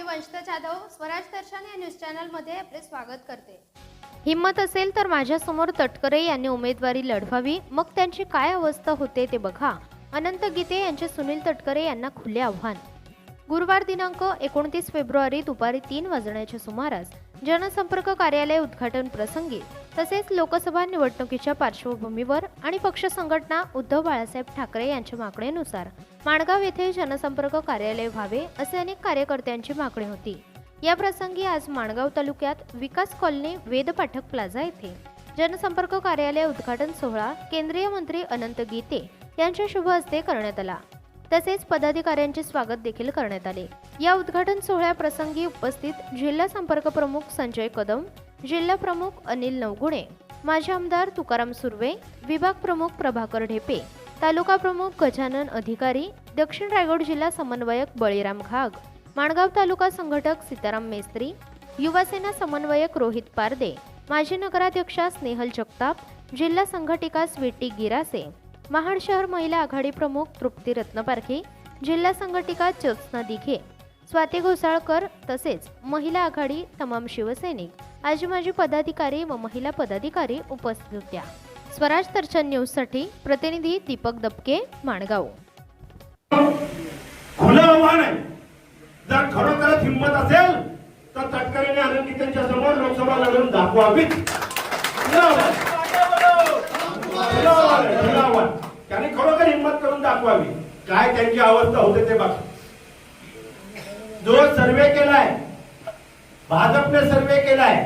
मी वंशता जाधव स्वराज दर्शन या न्यूज चॅनलमध्ये आपले स्वागत करते. हिंमत असेल तर माझ्यासमोर तटकरे यांनी उमेदवारी लढवावी. मग त्यांची काय अवस्था होते ते बघा. अनंत गीते यांचे सुनील तटकरे यांना खुले आव्हान. गुरुवार दिनांक एकोणतीस फेब्रुवारी दुपारी तीन वाजण्याच्या सुमारास जनसंपर्क कार्यालय उद्घाटन प्रसंगी तसेच लोकसभा निवडणुकीच्या पार्श्वभूमीवर आणि पक्ष संघटना उद्धव बाळासाहेब ठाकरे यांच्या मागणीनुसार माणगाव येथे जनसंपर्क कार्यालय व्हावे असे अनेक कार्यकर्त्यांची मागणी होती. या प्रसंगी आज माणगाव तालुक्यात विकास कॉलनी वेद पाठक प्लाझा येथे जनसंपर्क कार्यालय उद्घाटन सोहळा केंद्रीय मंत्री अनंत गीते यांच्या शुभ हस्ते करण्यात आला. तसेच पदाधिकाऱ्यांचे स्वागत देखील करण्यात आले. या उद्घाटन सोहळ्याप्रसंगी उपस्थित जिल्हा संपर्क प्रमुख संजय कदम जिल्हा प्रमुख अनिल नवगुणे माजी आमदार तुकाराम सुर्वे विभाग प्रमुख प्रभाकर ढेपे तालुका प्रमुख गजानन अधिकारी दक्षिण रायगड जिल्हा समन्वयक बळीराम घाग माणगाव तालुका संघटक सीताराम मेस्त्री युवासेना समन्वयक रोहित पारदे माजी नगराध्यक्षा स्नेहल जगताप जिल्हा संघटिका स्वीटी गिरासे महाड शहर महिला आघाडी प्रमुख तृप्ती रत्नपारखे जिल्हा संघटिका ज्योत्स्ना दिघे स्वाती घोसाळकर तसेच महिला आघाडी तमाम शिवसैनिक आजी माजी पदाधिकारी व महिला पदाधिकारी उपस्थित होत्या. स्वराज दर्शन न्यूजसाठी प्रतिनिधी दीपक दबके माणगाव. खुलं आव्हान आहे. जर खरोखरच हिंमत असेल तर तटकरेने आनंदी त्यांच्यासमोर लोकसभा लढून दाखवावीत खुलं आव्हान. खुलं आव्हान आहे, खुलं आव्हान. त्याने खरोखर हिंमत करून दाखवावी. काय त्यांची अवस्था होते ते बघा. जो सर्वे केलाय भाजपने सर्वे केलाय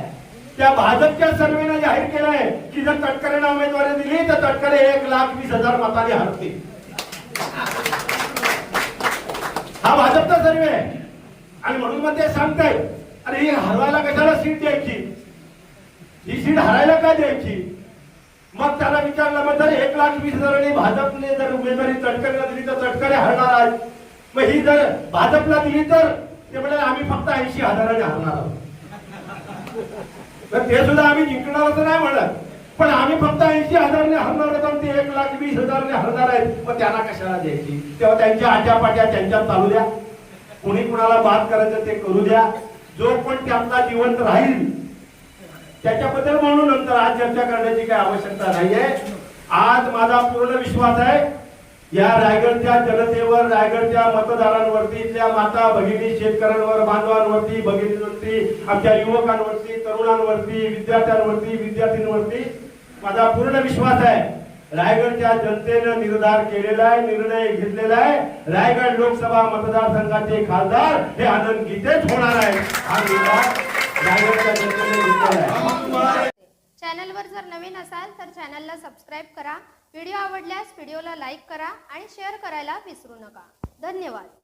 त्या भाजपच्या सर्वेनं जाहीर केलाय की जर तटकरेने उमेदवारी दिली तर तटकरे एक लाख वीस हजार मताने हरतील हा भाजपचा सर्वे आहे. आणि म्हणून मग ते सांगतायत अरे ही हरवायला कशाला सीट द्यायची? ही सीट हरायला काय द्यायची? मग त्याला विचारलं मग जर एक लाख वीस हजारांनी भाजपने जर उमेदवारी चटकरीला दिली तर तटकरे हरणार आहेत. मग ही जर भाजपला दिली तर ते म्हणजे आम्ही फक्त ऐंशी हजाराने हरणार आहोत. तर ते सुद्धा आम्ही जिंकणार असं नाही म्हणत. पण आम्ही फक्त ऐंशी हजारने हरणार आहोत ते एक लाख वीस हजारने हरणार आहेत. मग त्यांना कशाला द्यायची? तेव्हा त्यांच्या आट्यापाट्या त्यांच्यात चालू द्या. कोणी कुणाला बात करायचं ते करू द्या. जो पण त्यांचा जिवंत राहील त्याच्याबद्दल म्हणून नंतर आज चर्चा करण्याची काही आवश्यकता नाहीये. आज माझा पूर्ण विश्वास आहे या रायगडच्या जनतेवर रायगडच्या मतदारांवरती त्या माता भगिनी शेतकऱ्यांवर बांधवांवरती भगिनींवरती आमच्या युवकांवरती तरुणांवरती विद्यार्थ्यांवरती विद्यार्थींवरती माझा पूर्ण विश्वास आहे. रायगडच्या जनतेनं निर्धार केलेला आहे निर्णय घेतलेला आहे. रायगड लोकसभा मतदारसंघाचे खासदार हे आनंद गीतेच होणार आहे हा निर्धार रायगडच्या चॅनलवर जर नवीन असाल तर चॅनलला सबस्क्राईब करा. व्हिडिओ आवडल्यास व्हिडिओला लाईक करा आणि शेअर करायला विसरू नका. धन्यवाद.